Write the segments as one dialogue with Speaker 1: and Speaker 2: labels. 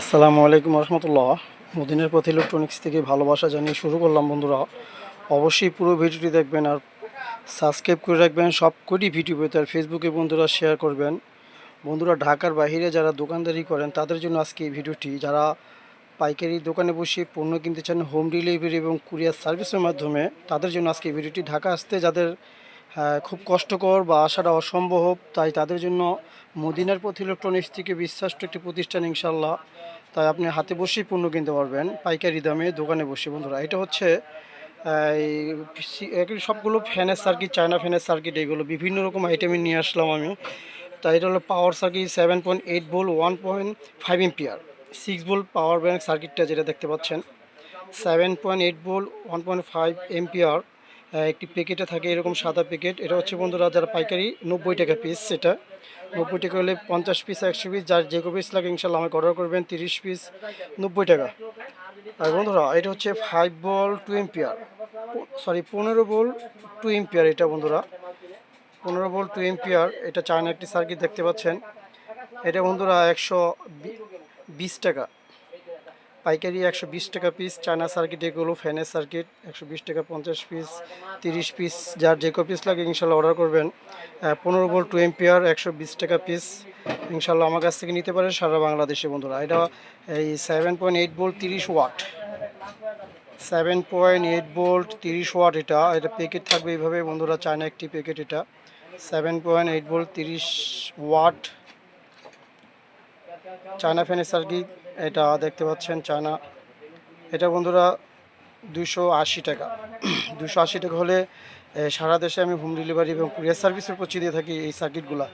Speaker 1: আসসালামু আলাইকুম রহমতুল্লাহ। মদিনের পথ ইলেকট্রনিক্স থেকে ভালোবাসা জানিয়ে শুরু করলাম বন্ধুরা। অবশ্যই পুরো ভিডিওটি দেখবেন আর সাবস্ক্রাইব করে রাখবেন। সব কটি ভিডিও পেতে আর ফেসবুকে বন্ধুরা শেয়ার করবেন। বন্ধুরা, ঢাকার বাইরে যারা দোকানদারি করেন, তাদের জন্য আজকে এই ভিডিওটি। যারা পাইকারি দোকানে বসে পণ্য কিনতে চান হোম ডেলিভারি এবং কুরিয়ার সার্ভিসের মাধ্যমে, তাদের জন্য আজকে এই ভিডিওটি। ঢাকা আসতে যাদের খুব কষ্টকর বা আসাটা অসম্ভব। তাই তাদের জন্য মদিনার পথ ইলেকট্রনিক্স থেকে বিশ্বাস্ত একটি প্রতিষ্ঠান ইনশাল্লাহ তাই আপনি হাতে বসেই পণ্য কিনতে পারবেন, পাইকারি দামে দোকানে বসে। বন্ধুরা, এটা হচ্ছে সবগুলো ফ্যানের সার্কিট চায়না ফ্যানের সার্কিট এগুলো বিভিন্ন রকম আইটেমে নিয়ে আসলাম আমি। তাই এটা হলো power circuit seven point eight বোল one point five ampere six বোল পাওয়ার ব্যাঙ্ক সার্কিটটা যেটা দেখতে পাচ্ছেন। সেভেন পয়েন্ট এইট বোল ওয়ান পয়েন্ট ফাইভ এমপিআর একটি প্যাকেটে থাকে এরকম সাদা প্যাকেট। এটা হচ্ছে বন্ধুরা যারা পাইকারি, নব্বই টাকা পিস সেটা নব্বই টাকা হলে পঞ্চাশ পিস একশো পিস যার যে পিস লাগে ইনশাল্লাহ আমাকে অর্ডার করবেন, তিরিশ পিস নব্বই টাকা। আর বন্ধুরা, এটা হচ্ছে ফাইভ বল টু এম্পিয়ার সরি পনেরো বল টু এম্পিয়ার এটা বন্ধুরা। পনেরো বল টু এম্পিয়ার এটা চায়না একটি সার্কিট দেখতে পাচ্ছেন। এটা বন্ধুরা একশো বিশ টাকা। পাইকারি একশো বিশ টাকা পিস চায়না সার্কিট এগুলো, ফ্যানের সার্কিট একশো বিশ টাকা পঞ্চাশ পিস তিরিশ পিস যার যে পিস লাগে ইনশাল্লাহ অর্ডার করবেন। পনেরো ভোল্ট টু এমপিআর একশো বিশ টাকা পিস ইনশাল্লাহ আমার কাছ থেকে নিতে পারেন সারা বাংলাদেশে বন্ধুরা। এটা এই সেভেন পয়েন্ট এইট ভোল্ট তিরিশ watt seven point eight volt তিরিশ ওয়াট এটা এটা প্যাকেট থাকবে এইভাবে বন্ধুরা, চায়না একটি প্যাকেট এটা। সেভেন পয়েন্ট এইট ভোল্ট তিরিশ ওয়াট চায়না ফ্যানের সার্কিট এটা দেখতে পাচ্ছেন চায়না। এটা বন্ধুরা দুশো আশি টাকা। দুশো আশি টাকা হলে সারা দেশে আমি হোম ডেলিভারি এবং কুরিয়ার সার্ভিসের পৌঁছে দিয়ে থাকি এই সার্কিটগুলো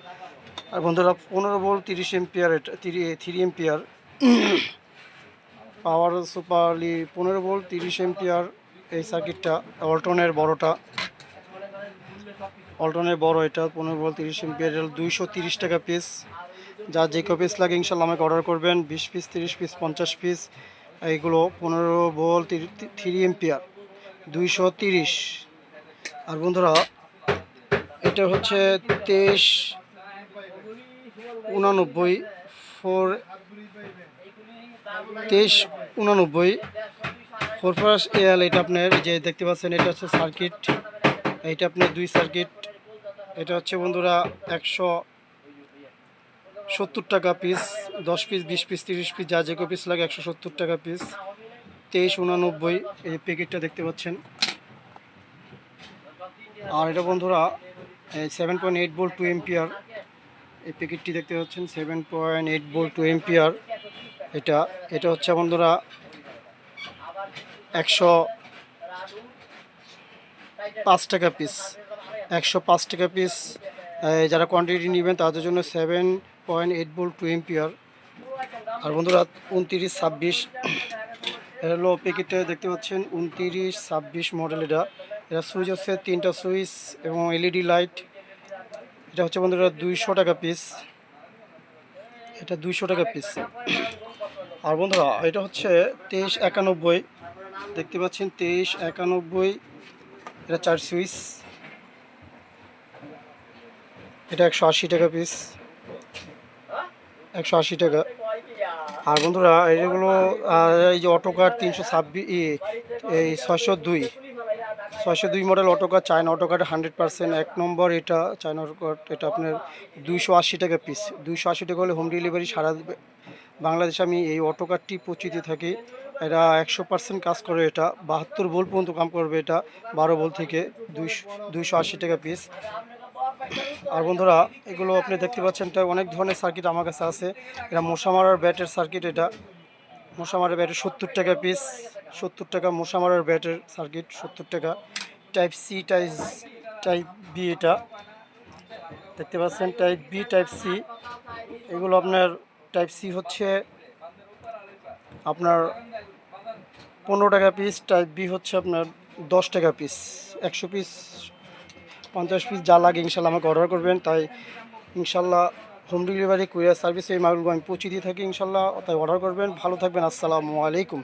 Speaker 1: আর বন্ধুরা, পনেরো বল তিরিশ এমপিয়ার এটা থ্রি থ্রি এমপিয়ার পাওয়ার সুপারলি পনেরো বল তিরিশ এমপিয়ার এই সার্কিটটা অল্টনের বড়টা। অল্টনের বড় এটা, পনেরো বল তিরিশ এমপিয়ার দুইশো তিরিশ টাকা পিস যা যে পিস লাগে ইনশাল্লাহ আমাকে অর্ডার করবেন, বিশ পিস তিরিশ পিস পঞ্চাশ পিস এইগুলো পনেরো বল থ্রি এমপিয়ার দুইশো তিরিশ। আর বন্ধুরা, এটা হচ্ছে তেইশ উনানব্বই ফোর তেইশ উনানব্বই ফোর ফার্স এল এটা আপনার যে দেখতে পাচ্ছেন, এটা হচ্ছে সার্কিট এইটা আপনার দুই সার্কিট এটা হচ্ছে বন্ধুরা একশো সত্তর টাকা পিস দশ পিস বিশ পিস তিরিশ পিস যা যে পিস লাগে একশো সত্তর টাকা পিস তেইশ উনানব্বই এই প্যাকেটটা দেখতে পাচ্ছেন। আর এটা বন্ধুরা seven point eight volt two ampere এই প্যাকেটটি দেখতে পাচ্ছেন seven point eight volt two ampere এটা এটা হচ্ছে বন্ধুরা একশো পাঁচ টাকা পিস একশো পাঁচ টাকা পিস যারা কোয়ান্টিটি নেবেন, তাদের জন্য seven point eight volt two ampere আর বন্ধুরা, উনতিরিশ ছাব্বিশ। এটা হলো প্যাকেটটা দেখতে পাচ্ছেন, উনতিরিশ ছাব্বিশ মডেল এটা। এটা সুইচ হচ্ছে তিনটা সুইচ এবং এলইডি লাইট। এটা হচ্ছে বন্ধুরা দুইশো টাকা পিস। এটা দুইশো টাকা পিস। আর বন্ধুরা, এটা হচ্ছে তেইশ একানব্বই। দেখতে পাচ্ছেন, তেইশ একানব্বই। এটা চার সুইচ। এটা একশো আশি টাকা পিস। একশো আশি টাকা। আর বন্ধুরা এইগুলো এই যে অটোকার তিনশো ছাব্বিশ এই ছয়শো দুই। ছয়শো দুই model Autocar China Autocar hundred percent এক নম্বর এটা চায়না এটা আপনার দুইশো আশি টাকা পিস দুইশো আশি টাকা হলে হোম ডেলিভারি সারা বাংলাদেশে আমি এই অটোকারটি পৌঁছিতে থাকি। এটা একশো পার্সেন্ট কাজ করে এটা, বাহাত্তর বোল পর্যন্ত কাম করবে এটা, বারো বোল থেকে দুইশো দুইশো আশি টাকা পিস আর বন্ধুরা, এগুলো আপনি দেখতে পাচ্ছেন, এটা অনেক ধরনের সার্কিট আমার কাছে আছে। এটা মশা মারার ব্যাটের সার্কিট এটা। মশা মারার ব্যাটের সত্তর টাকা পিস সত্তর টাকা মশা মারার ব্যাটের সার্কিট সত্তর টাকা। Type C type type B এটা। দেখতে পাচ্ছেন টাইপ বি টাইপ সি এগুলো আপনার টাইপ সি হচ্ছে আপনার পনেরো টাকা পিস টাইপ বি হচ্ছে আপনার দশ টাকা পিস একশো পিস পঞ্চাশ পিস যা লাগে ইনশাল্লাহ আমাকে অর্ডার করবেন। তাই ইনশাল্লাহ হোম ডেলিভারি কুরিয়ার সার্ভিস এই মালগুলো আমি পৌঁছে দিয়ে থাকি ইনশাল্লাহ। তাই অর্ডার করবেন। ভালো থাকবেন। আসসালামু আলাইকুম।